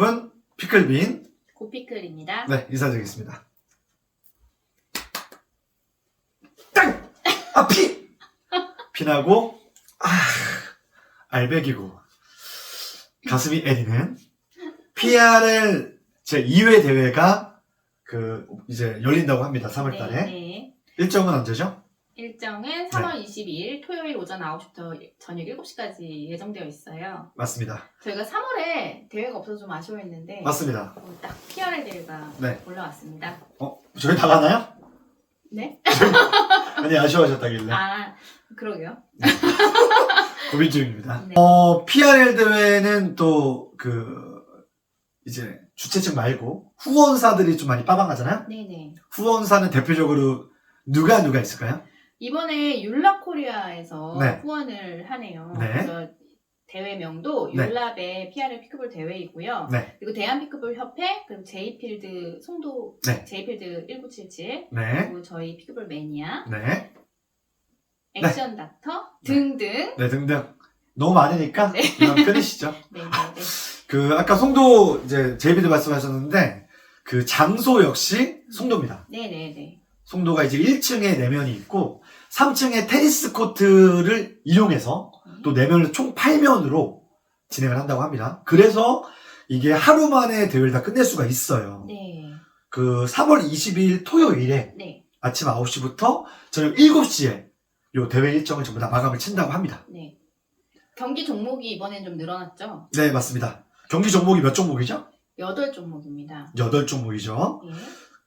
분 피클빈 고피클입니다. 네 인사드리겠습니다. 땅! 아 피! 피나고 아 알배기고 가슴이 애리는 PRL 제 2회 대회가 그 이제 열린다고 합니다. 3월 달에 네, 네. 일정은 언제죠? 일정은 3월 22일 토요일 오전 9시부터 저녁 7시까지 예정되어 있어요. 맞습니다. 저희가 3월에 대회가 없어서 좀 아쉬워했는데 맞습니다. 어, 딱 PRL 대회가 네. 올라왔습니다. 어 저희 나가나요? 네? 아니 아쉬워하셨다길래 아 그러게요. 고민 중입니다. 네. 어, PRL 대회는 또 그 이제 주최 측 말고 후원사들이 좀 많이 빠방하잖아요. 네네. 후원사는 대표적으로 누가 누가 있을까요? 이번에 율라 코리아에서 네. 후원을 하네요. 네. 그래서 대회명도 네. 율랍의 PRL 피크볼 대회이고요. 네, 그리고 대한 피크볼 협회, 그리고 제이필드 송도 네. 제이필드 1977, 네, 그리고 저희 피크볼 매니아, 네, 액션 닥터 등등. 네 등등 너무 많으니까 네. 그냥 끊으시죠. 네, 네, 네. 그 아까 송도 이제 제이비드 말씀하셨는데 그 장소 역시 송도입니다. 네, 네, 네. 송도가 이제 1층에 내면이 있고 3층에 테니스 코트를 이용해서 또 내면을 총 8면으로 진행을 한다고 합니다. 그래서 이게 하루 만에 대회를 다 끝낼 수가 있어요. 네, 그 3월 22일 토요일에 네, 아침 9시부터 저녁 7시에 요 대회 일정을 전부 다 마감을 친다고 합니다. 네. 경기 종목이 이번엔 좀 늘어났죠? 네, 맞습니다. 경기 종목이 몇 종목이죠? 8종목입니다. 8종목이죠. 예.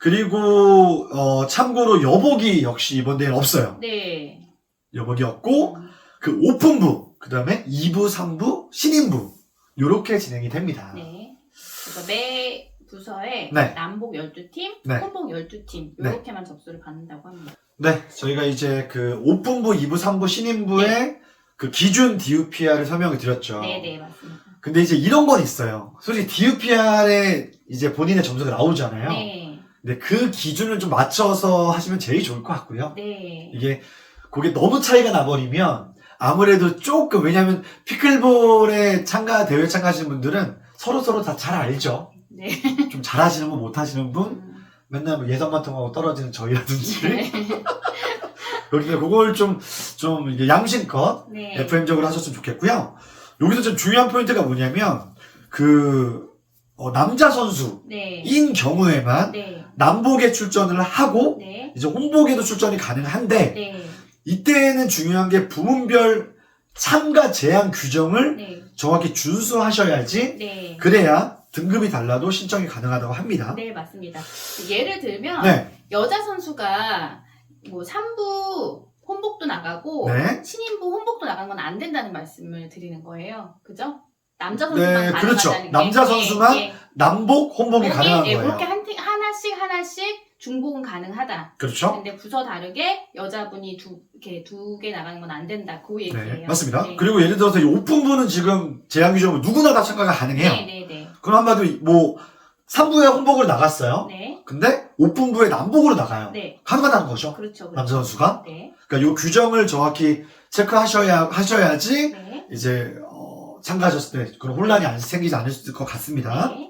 그리고 어, 참고로 여복이 역시 이번 대회는 없어요. 네. 여복이 없고 음, 그 오픈부, 그 다음에 2부, 3부, 신인부 요렇게 진행이 됩니다. 네. 그래서 매 부서에 네. 남북 12팀, 네. 혼복 12팀 네. 이렇게만 접수를 받는다고 합니다. 네, 저희가 이제 그 오픈부, 2부, 3부, 신인부의 그 기준 DUPR을 설명을 드렸죠. 네, 네, 맞습니다. 근데 이제 이런 건 있어요. 솔직히 DUPR에 이제 본인의 점수가 나오잖아요. 네. 근데 그 기준을 좀 맞춰서 하시면 제일 좋을 것 같고요. 네. 이게 그게 너무 차이가 나버리면 아무래도 조금 왜냐하면 피클볼에 참가 대회 참가하시는 분들은 서로 서로 다 잘 알죠. 네. 좀 잘하시는 분, 못하시는 분, 음, 맨날 뭐 예선만 통하고 떨어지는 저희라든지 네. 때문에 그걸 좀, 좀 이게 양심껏 네. FM적으로 하셨으면 좋겠고요. 여기서 좀 중요한 포인트가 뭐냐면, 그, 어, 남자 선수인 네. 경우에만 네. 남북에 출전을 하고, 네. 이제 홍복에도 출전이 가능한데, 네. 이때는 중요한 게 부문별 참가 제한 규정을 네. 정확히 준수하셔야지, 네. 그래야 등급이 달라도 신청이 가능하다고 합니다. 네, 맞습니다. 예를 들면 네. 여자 선수가 뭐 3부 혼복도 나가고 네. 신인부 혼복도 나간 건 안 된다는 말씀을 드리는 거예요. 그죠? 남자 선수만 네, 가능하다는 그렇죠. 게. 남자 예, 선수만 예. 남복, 홍복이 그렇게, 가능한 예, 거예요. 그렇게 한, 팀- 하나씩 하나씩 중복은 가능하다. 그렇죠? 근데 부서 다르게 여자분이 두 이렇게 두 개 나가는 건 안 된다. 그 얘기예요. 네, 맞습니다. 네. 그리고 예를 들어서 이 오픈부는 지금 제한 규정으로 누구나 다 참가가 가능해요. 네, 네, 네. 그럼 한마디로 뭐 3부에 홍복으로 나갔어요. 네. 근데 오픈부에 남복으로 나가요. 네. 가능하다는 거죠. 그렇죠. 그렇죠. 남자 선수가. 네. 그러니까 이 규정을 정확히 체크하셔야 하셔야지 네. 이제 어, 참가하셨을 때 그런 혼란이 안- 생기지 않을 것 같습니다. 네.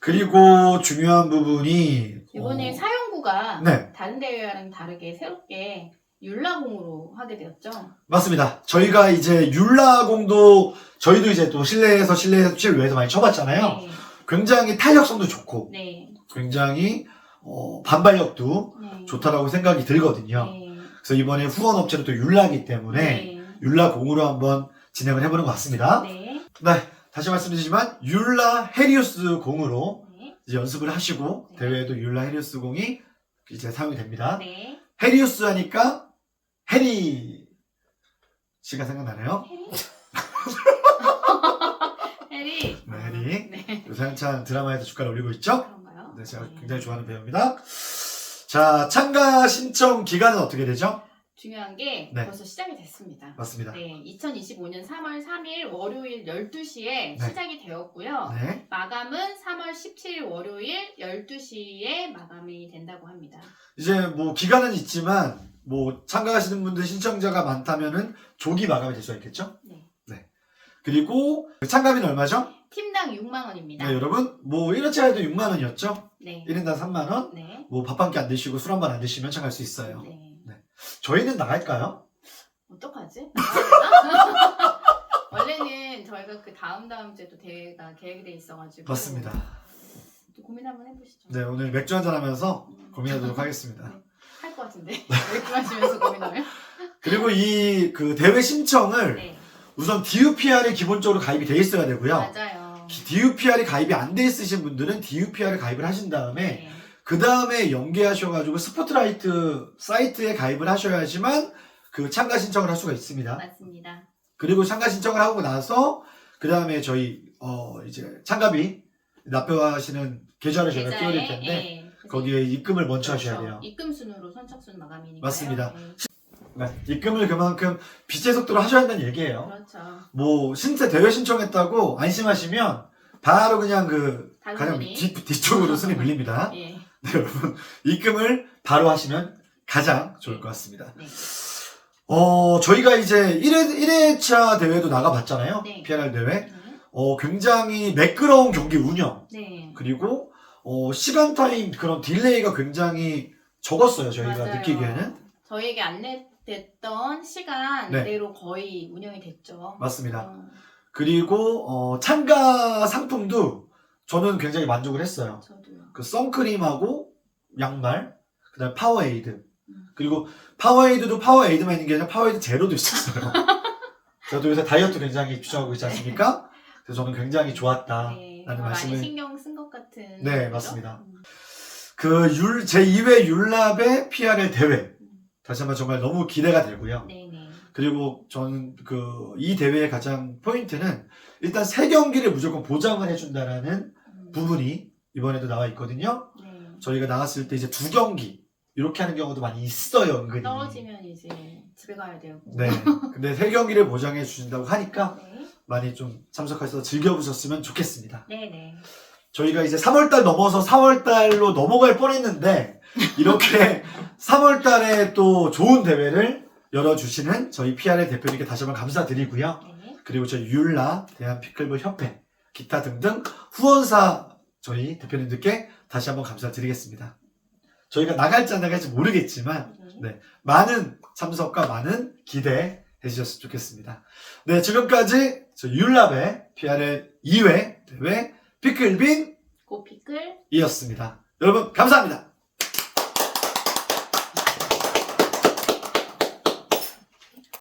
그리고 중요한 부분이 이번에 어, 사용구가 네 다른 대회와는 다르게 새롭게 율라공으로 하게 되었죠. 맞습니다. 저희가 이제 율라공도 저희도 이제 또 실내에서 실내 실외에서 많이 쳐봤잖아요. 네. 굉장히 탄력성도 좋고 네. 굉장히 어, 반발력도 네. 좋다라고 생각이 들거든요. 네. 그래서 이번에 후원 업체는 또 율라기 때문에 네. 율라 공으로 한번 진행을 해보는 것 같습니다. 네. 네, 다시 말씀드리지만 율라 헤리우스 공으로 네. 이제 연습을 하시고 네. 대회에도 율라 헤리우스 공이 이제 사용이 됩니다. 네. 헤리우스 하니까 해리 씨가 생각나네요. 해리. 해리. 네, 해리. 네. 요새 한참 드라마에도 주가를 올리고 있죠? 그런가요? 네, 제가 굉장히 좋아하는 배우입니다. 자, 참가 신청 기간은 어떻게 되죠? 중요한 게 네. 벌써 시작이 됐습니다. 맞습니다. 네, 2025년 3월 3일 월요일 12시에 네. 시작이 되었고요. 네. 마감은 3월 17일 월요일 12시에 마감이 된다고 합니다. 이제 뭐 기간은 있지만 뭐 참가하시는 분들 신청자가 많다면은 조기 마감이 될 수가 있겠죠? 네. 그리고 참가비는 얼마죠? 팀당 6만 원입니다. 네, 여러분, 뭐 1회차에도 6만 원이었죠? 네. 1인당 3만 원? 네. 뭐 밥 한 끼 안 드시고 술 한 번 안 드시면 참가할 수 있어요. 네. 저희는 나갈까요? 어떡하지? 나가야 되나? 원래는 저희가 그 다음 다음 주에 또 대회가 계획이 돼 있어가지고 맞습니다. 또 고민 한번 해보시죠. 네, 오늘 맥주 한잔 하면서 음, 고민하도록 하겠습니다. 할 것 같은데 맥주 마시면서 고민하면. 그리고 이 그 대회 신청을 네. 우선 DUPR이 기본적으로 가입이 돼 있어야 되고요. 맞아요. DUPR이 가입이 안 돼 있으신 분들은 DUPR을 가입을 하신 다음에 네. 그 다음에 연계하셔가지고 스포트라이트 사이트에 가입을 하셔야지만 그 참가 신청을 할 수가 있습니다. 맞습니다. 그리고 참가 신청을 하고 나서 그 다음에 저희 어 이제 참가비 납부하시는 계좌를 저희가 띄워드릴 텐데 예, 그래서 거기에 입금을 먼저 그렇죠. 하셔야 돼요. 입금 순으로 선착순 마감이니까. 맞습니다. 네, 입금을 그만큼 빛의 속도로 하셔야 한다는 얘기예요. 그렇죠. 뭐 신체 대회 신청했다고 안심하시면 바로 그냥 그 가장 분이. 뒤, 뒤쪽으로 손이 밀립니다. 예. 네, 여러분 입금을 바로 하시면 가장 좋을 것 같습니다. 네. 어, 저희가 이제 1회, 1회차 대회도 나가봤잖아요. 네. PRR 대회. 네. 어, 굉장히 매끄러운 경기 운영. 네. 그리고, 어, 시간 타임 그런 딜레이가 굉장히 적었어요. 저희가 맞아요. 느끼기에는. 저희에게 안내됐던 시간 네. 대로 거의 운영이 됐죠. 맞습니다. 어, 그리고, 어, 참가 상품도 저는 굉장히 만족을 했어요. 저도요. 그 선크림하고 양말, 그 다음에 파워에이드. 음. 그리고 파워에이드도 파워에이드만 있는 게 아니라 파워에이드 제로도 있었어요. 저도 요새 다이어트 굉장히 주장하고 있지 않습니까? 그래서 저는 굉장히 좋았다. 네. 라는 더 많이 말씀을- 신경 쓴 것 같은. 네, 거죠? 맞습니다. 음. 그 율, 제2회 율랍의 PRL 대회. 음. 다시 한번 정말 너무 기대가 되고요. 네 네. 그리고 저는 그, 이 대회의 가장 포인트는 일단 세 경기를 무조건 보장을 해준다라는 음. 부분이 이번에도 나와 있거든요. 네. 저희가 나갔을 때 이제 두 경기, 이렇게 하는 경우도 많이 있어요, 은근히. 떨어지면 이제 집에 가야 되고. 네. 근데 세 경기를 보장해 주신다고 하니까 네. 많이 좀 참석하셔서 즐겨보셨으면 좋겠습니다. 네네. 저희가 이제 3월달 넘어서 4월달로 넘어갈 뻔했는데 이렇게 3월달에 또 좋은 대회를 열어주시는 저희 PR의 대표님께 다시 한번 감사드리고요. 네. 그리고 저희 율라 대한 피클볼 협회 기타 등등 후원사 저희 대표님들께 다시 한번 감사드리겠습니다. 저희가 나갈지 안 나갈지 모르겠지만 네. 네. 많은 참석과 많은 기대해 주셨으면 좋겠습니다. 네, 지금까지 저 율랍의 PR의 2회 대회 피클빈이었습니다. 고피클 여러분, 감사합니다.